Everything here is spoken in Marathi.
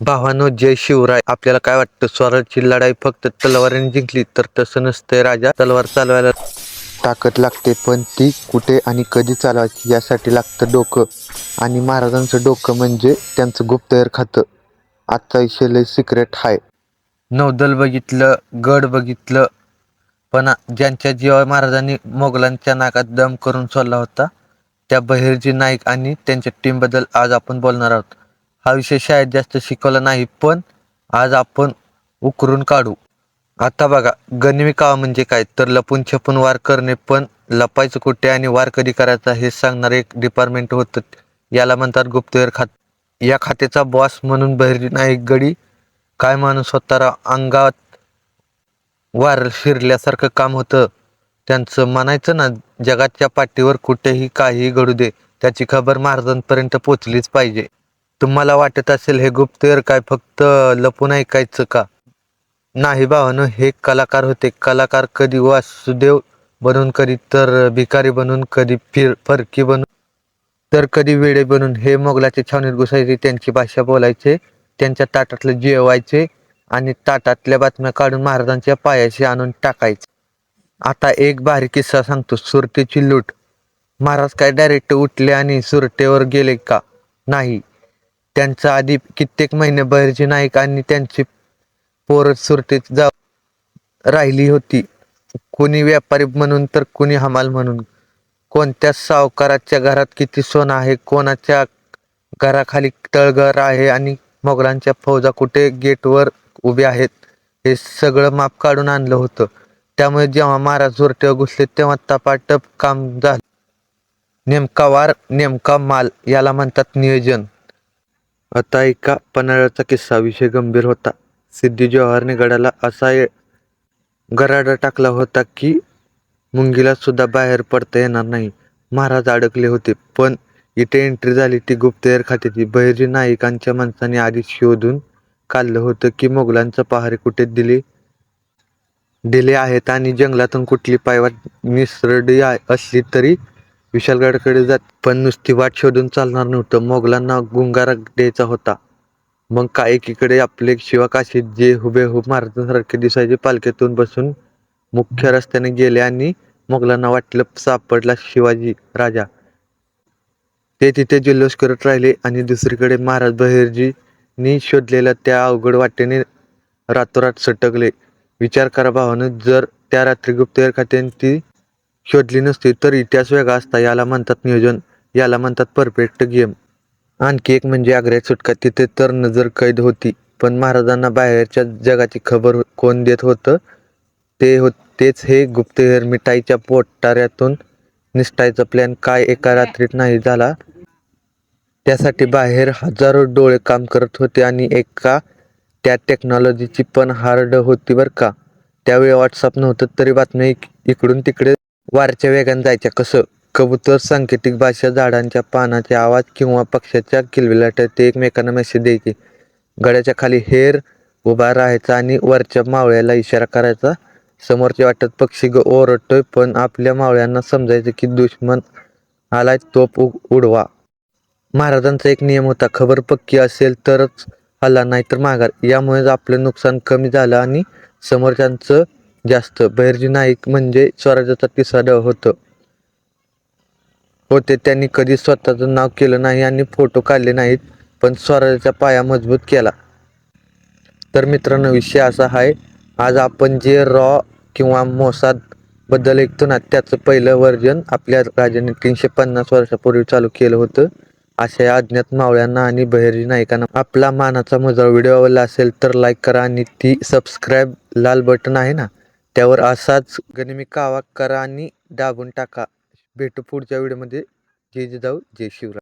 भावानो जय शिवराय. आपल्याला काय वाटतं? स्वराजची लढाई फक्त तलवारीने जिंकली तर तसं नसतंय राजा. तलवार चालवायला ताकद लागते पण ती कुठे आणि कधी चालवायची यासाठी लागतं डोकं. आणि महाराजांचं डोकं म्हणजे त्यांचं गुप्तहेर खातं. आजचा विषय लय सिक्रेट आहे नौदल बघितलं गड बघितलं पण ज्यांच्या जीवा महाराजांनी मोगलांच्या नाकात दम करून सोडला होता त्या बहिर्जी नाईक आणि त्यांच्या टीमबद्दल आज आपण बोलणार आहोत. हा विषय शाळेत जास्त शिकवला नाही पण आज आपण उकरून काढू. आता बघा गणवी कावा म्हणजे काय? तर लपून छपून वार करणे पण लपायचं कुठे आणि वार कधी करायचा हे सांगणार एक डिपार्टमेंट होतं. याला म्हणतात गुप्तहेर खात या खात्याचा बॉस म्हणून बहिरी नाईक गडी. काय माणूस होता अंगात वार शिरल्यासारखं काम होतं. त्यांचं म्हणायचं ना जगाच्या पाठीवर कुठेही काही घडू दे त्याची खबर महाराजांपर्यंत पोचलीच पाहिजे. तुम्हाला वाटत असेल हे गुप्तहेर काय फक्त लपून ऐकायचं का? नाही भावानं हे कलाकार होते. कलाकार कधी वासुदेव बनून कधी तर भिकारी बनून कधी फिर फरकी बनून तर कधी वेडे बनून. हे मोगलाच्या छावणीत घुसायचे त्यांची भाषा बोलायचे त्यांच्या ताटातलं जेवायचे आणि ताटातल्या बातम्या काढून महाराजांच्या पायाशी आणून टाकायचे. आता एक भारी किस्सा सांगतो सुरतेची लूट. महाराज काय डायरेक्ट उठले आणि सुरतेवर गेले का? नाही. त्यांच्या आधी कित्येक महिने बहिर्जी नाईक आणि त्यांची पोर सुरतेत जा राहिली होती. कोणी व्यापारी म्हणून तर कोणी हमाल म्हणून. कोणत्या सावकाराच्या घरात किती सोनं आहे कोणाच्या घराखाली तळघर आहे आणि मोगलांच्या फौजा कुठे गेटवर उभे आहेत हे सगळं माप काढून आणलं होतं. त्यामुळे जेव्हा महाराज जोरटेवर घुसले तेव्हा तपाटप काम झालं. नेमका वार नेमका माल याला म्हणतात नियोजन. आता एका पन्हाळ्याचा किस्सा विषय गंभीर होता. सिद्धी जोहरने गडाला असा गराडा टाकला होता की मुंगीला सुद्धा बाहेर पडता येणार नाही. महाराज अडकले होते पण इथे एंट्री झाली ती गुप्तहेर खात्याची बहिर्जी नाईकांच्या माणसाने आधी शोधून काढलं होतं की मोगलांचं पहारे कुठे दिले दिले आहेत आणि जंगलातून कुठली पायवाट निसरडी आहे- असली तरी विशालगडकडे जात पण नुसती वाट शोधून चालणार नव्हतं. मोगलांना गुंगारा द्यायचा होता. मग का एकीकडे आपले शिवाकाशी जे हुबेहूब महाराजांसारखे दिसायचे पालखीतून बसून मुख्य रस्त्याने गेले आणि मोगलांना वाटलं सापडला शिवाजी राजा. ते तिथे जल्लोष करत राहिले आणि दुसरीकडे महाराज बहिर्जींनी शोधलेल्या त्या अवघड वाटेने रातोरात सटकले. विचार करा भावानं जर त्या रात्री गुप्तहेर खात्याने ती शोधली नसती तर इतिहास वेगळा असता याला म्हणतात नियोजन याला म्हणतात परफेक्ट गेम. आणखी एक म्हणजे आग्र्यात सुटका तिथे तर नजर कैद होती पण महाराजांना बाहेरच्या जगाची खबर कोण देत होतं? ते हो तेच हे गुप्तहेर मिठाईच्या पोटाऱ्यातून निसटायचा प्लॅन काय एका रात्रीत नाही झाला? त्यासाठी बाहेर हजारो डोळे काम करत होते आणि एका त्या टेक्नॉलॉजीची पण हार्ड होती बरं का? त्यावेळी व्हॉट्सअप नव्हतं तरी बातम्या इक- इकडून तिकडे वारच्या वेगाने जायच्या. कसं? कबूतर सांकेतिक भाषा झाडांच्या पानाचे आवाज किंवा पक्ष्याच्या किलबिलाटात ते एकमेकांना मेसेज द्यायचे. गड्याच्या खाली हेर उभा राहायचा आणि वरच्या मावळ्याला इशारा करायचा. समोरच्या वाटत पक्षी ग ओरडतोय पण आपल्या मावळ्यांना समजायचं की दुश्मन आलाय तोप उडवा. महाराजांचा एक नियम होता खबर पक्की असेल तरच हल्ला नाहीतर माघार. यामुळेच आपलं नुकसान कमी झालं आणि समोरच्यांचं जास्त. बहिर्जी नाईक म्हणजे स्वराज्याचा तिसरा डव होतं. होते त्यांनी कधी स्वतःचं नाव केलं नाही आणि फोटो काढले नाहीत पण स्वराज्याचा पाया मजबूत केला. तर मित्रांनो विषय असा आहे आज आपण जे रॉ किंवा मोसादबद्दल ऐकतो ना त्याचं पहिलं वर्जन आपल्या राजाने तीनशे पन्नास वर्षापूर्वी चालू केलं होतं. अशा या अज्ञात मावळ्यांना आणि बहिर्जी नायकांना आपला मानाचा मजा व्हिडिओ आवडला असेल तर लाईक करा आणि ती सबस्क्राईब लाल बटन आहे ना त्यावर असाच गनिमी कावा करा आणि दाबून टाका. भेटू पुढच्या व्हिडिओमध्ये. जय जिजाऊ जय शिवराय.